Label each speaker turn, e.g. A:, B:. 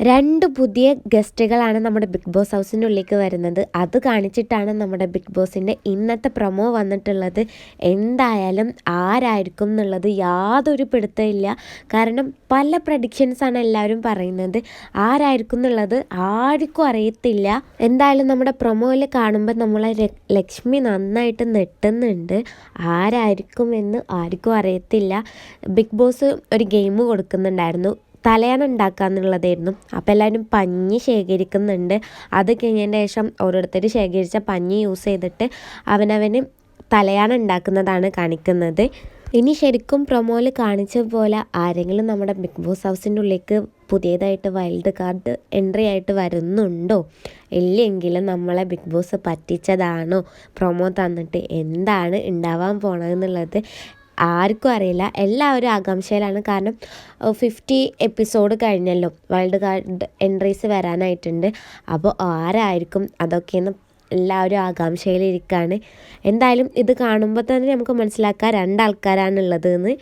A: രണ്ട് പുതിയ ഗസ്റ്റുകളാണ് നമ്മുടെ ബിഗ് ബോസ് ഹൗസിനുള്ളിലേക്ക് വരുന്നത്. അത് കാണിച്ചിട്ടാണ് നമ്മുടെ ബിഗ് ബോസിന്റെ ഇന്നത്തെ പ്രൊമോ വന്നിട്ടുള്ളത്. എന്തായാലും ആരായിരിക്കും എന്നുള്ളത് യാതൊരു പിടുത്തമില്ല. കാരണം പല പ്രഡിക്ഷൻസാണ് എല്ലാവരും പറയുന്നത്. ആരായിരിക്കും എന്നുള്ളത് ആർക്കും അറിയത്തില്ല. എന്തായാലും നമ്മുടെ പ്രൊമോയിൽ കാണുമ്പോൾ നമ്മളെ ലക്ഷ്മി നന്നായിട്ട് നെട്ടുന്നുണ്ട് ആരായിരിക്കും എന്ന് ആർക്കും അറിയത്തില്ല. ബിഗ് ബോസ് ഒരു ഗെയിം കൊടുക്കുന്നുണ്ടായിരുന്നു. തലയണ ഉണ്ടാക്കുക എന്നുള്ളതായിരുന്നു അപ്പോൾ എല്ലാവരും പഞ്ഞി ശേഖരിക്കുന്നുണ്ട്. അത് കഴിഞ്ഞതിന് ശേഷം ഓരോരുത്തർ ശേഖരിച്ച പഞ്ഞി യൂസ് ചെയ്തിട്ട് അവനവന് തലയാൻ ഉണ്ടാക്കുന്നതാണ് കാണിക്കുന്നത്. ഇനി ശരിക്കും പ്രൊമോയിൽ കാണിച്ച പോലെ ആരെങ്കിലും നമ്മുടെ ബിഗ് ബോസ് ഹൗസിന്റെ ഉള്ളിലേക്ക് പുതിയതായിട്ട് വൈൽഡ് കാർഡ് എൻട്രി ആയിട്ട് വരുന്നുണ്ടോ? ഇല്ലെങ്കിൽ നമ്മളെ ബിഗ് ബോസ് പറ്റിച്ചതാണോ? പ്രൊമോ തന്നിട്ട് എന്താണ് ഉണ്ടാവാൻ പോണതെന്നുള്ളത് ആർക്കും അറിയില്ല. എല്ലാവരും ആകാംക്ഷയിലാണ്. കാരണം ഫിഫ്റ്റി എപ്പിസോഡ് കഴിഞ്ഞല്ലോ. വൈൽഡ് കാർഡ് എൻട്രീസ് വരാനായിട്ടുണ്ട്. അപ്പോൾ ആരായിരിക്കും അതൊക്കെയെന്ന് എല്ലാവരും ആകാംക്ഷയിലിരിക്കുകയാണ് എന്തായാലും ഇത് കാണുമ്പോൾ തന്നെ നമുക്ക് മനസ്സിലാക്കാം. രണ്ടാൾക്കാരാണുള്ളത് എന്ന്.